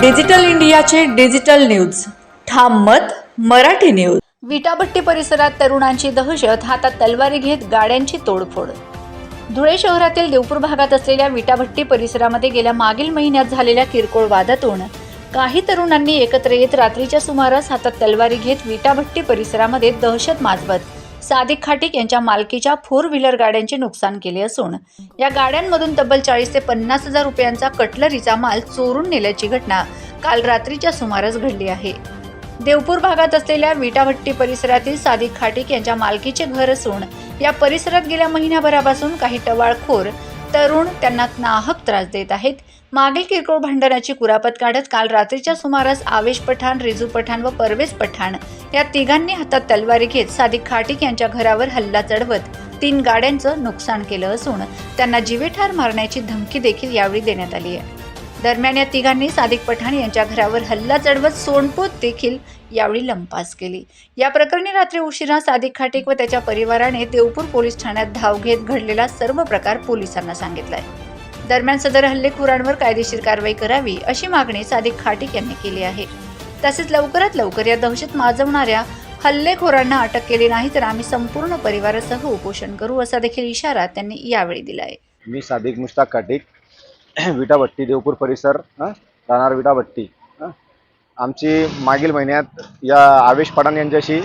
Digital इंडियाचे digital news. ठाम मत मराठी न्यूज. विटाभट्टी परिसरात तरुणांची दहशत हातात तलवारी घेत गाड्यांची तोडफोड. धुळे शहरातील देवपूर भागात असलेल्या विटाभट्टी परिसरामध्ये गेल्या मागील महिन्यात झालेल्या किरकोळ वादातून काही तरुणांनी एकत्र येत रात्रीच्या सुमारास हातात तलवारी घेत विटाभट्टी परिसरामध्ये दहशत माजवत सादिक खाटिक यांच्या मालकीच्या फोर व्हीलर गाड्यांचे नुकसान केले असून या गाड्यांमधून तब्बल चाळीस ते पन्नास हजार रुपयांचा कटलरीचा माल चोरून नेल्याची घटना काल रात्रीच्या सुमारास घडली आहे. देवपूर भागात असलेल्या विटाभट्टी परिसरातील सादिक खाटिक यांच्या मालकीचे घर असून या परिसरात गेल्या महिन्याभरापासून काही टवाळखोर तरुण त्यांना नाहक त्रास देत आहेत. मागील किरकोळ भांडणाची कुरापत काढत काल रात्रीच्या सुमारास आवेश पठाण रिजू पठाण व परवेज पठाण या तिघांनी हातात तलवारी घेत सादिक खाटिक यांच्या घरावर हल्ला चढवत तीन गाड्यांचं नुकसान केलं असून त्यांना जीवेठार मारण्याची धमकी देखील यावेळी देण्यात आली आहे. दरम्यान या तिघांनी सादिक पठाण यांच्या घरावर हल्ला चढवत सोनपोत देखील यावेळी लंपास केली. या प्रकरणी रात्री उशिरा सादिक खाटिक व त्याच्या परिवाराने देवपूर पोलीस ठाण्यात धाव घेत घडलेला सर्व प्रकार पोलिसांना सांगितलाय. दरम्यान सदर हल्लेखोरांवर कायदेशीर कारवाई करावी अशी मागणी सादिक खाटिक यांनी केली आहे. तसेच लवकरात लवकर या दहशत माजवणाऱ्या हल्लेखोरांना अटक केली नाही तर आम्ही संपूर्ण परिवारासह उपोषण करू असा देखील इशारा त्यांनी यावेळी दिलाय मी सादिक मुश्ताक काटिक विटाभट्टी देवपूर परिसर राहणार विटाभट्टी. आमची मागील महिन्यात या आवेश पठाण यांच्याशी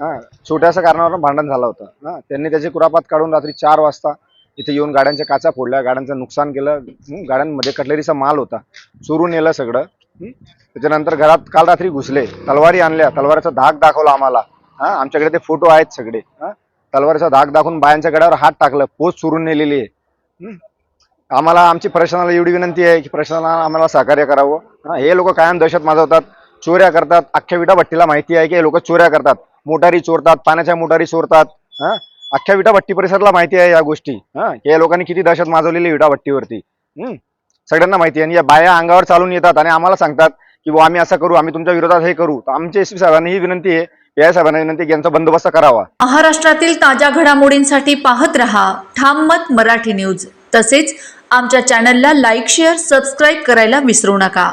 हां छोट्याशा कारणावर भांडण झालं होतं. त्यांनी त्याची कुरापात काढून रात्री चार वाजता इथे येऊन गाड्यांच्या काचा फोडल्या गाड्यांचं नुकसान केलं गाड्यांमध्ये कटलरीचा माल होता. चोरून नेलं सगळं त्याच्यानंतर घरात काल रात्री घुसले. तलवारी आणल्या. तलवारीचा धाक दाखवला आम्हाला. हां आमच्याकडे ते फोटो आहेत सगळे. हां तलवारीचा धाक दाखवून बायांच्या गड्यावर हात टाकलं. पोच चोरून नेलेली आहे. आम्हाला आमची प्रशासनाला एवढी विनंती आहे की प्रशासनाला आम्हाला सहकार्य करावं. हा, हे लोक कायम दहशत माजवतात चोऱ्या करतात. अख्ख्या विटाभट्टीला माहिती आहे की हे लोक चोऱ्या करतात. मोटारी चोरतात पाण्याच्या मोटारी चोरतात. हा अख्ख्या विटाभट्टी परिसराला माहिती आहे या गोष्टी. हां या लोकांनी किती दहशत माजवलेली विटाभट्टीवरती. हम्म सगळ्यांना माहिती आहे. आणि या बाया अंगावर चालून येतात आणि आम्हाला सांगतात की बुवा आम्ही असं करू आम्ही तुमच्या विरोधात हे करू. तर आमच्या एस पी साहेबांनी ही विनंती आहे या साहेबांना विनंती की यांचा बंदोबस्त करावा. महाराष्ट्रातील ताज्या घडामोडींसाठी पाहत रहा ठाम मत मराठी न्यूज. तसेच आमच्या चॅनलला लाईक शेअर सबस्क्राईब करायला विसरू नका.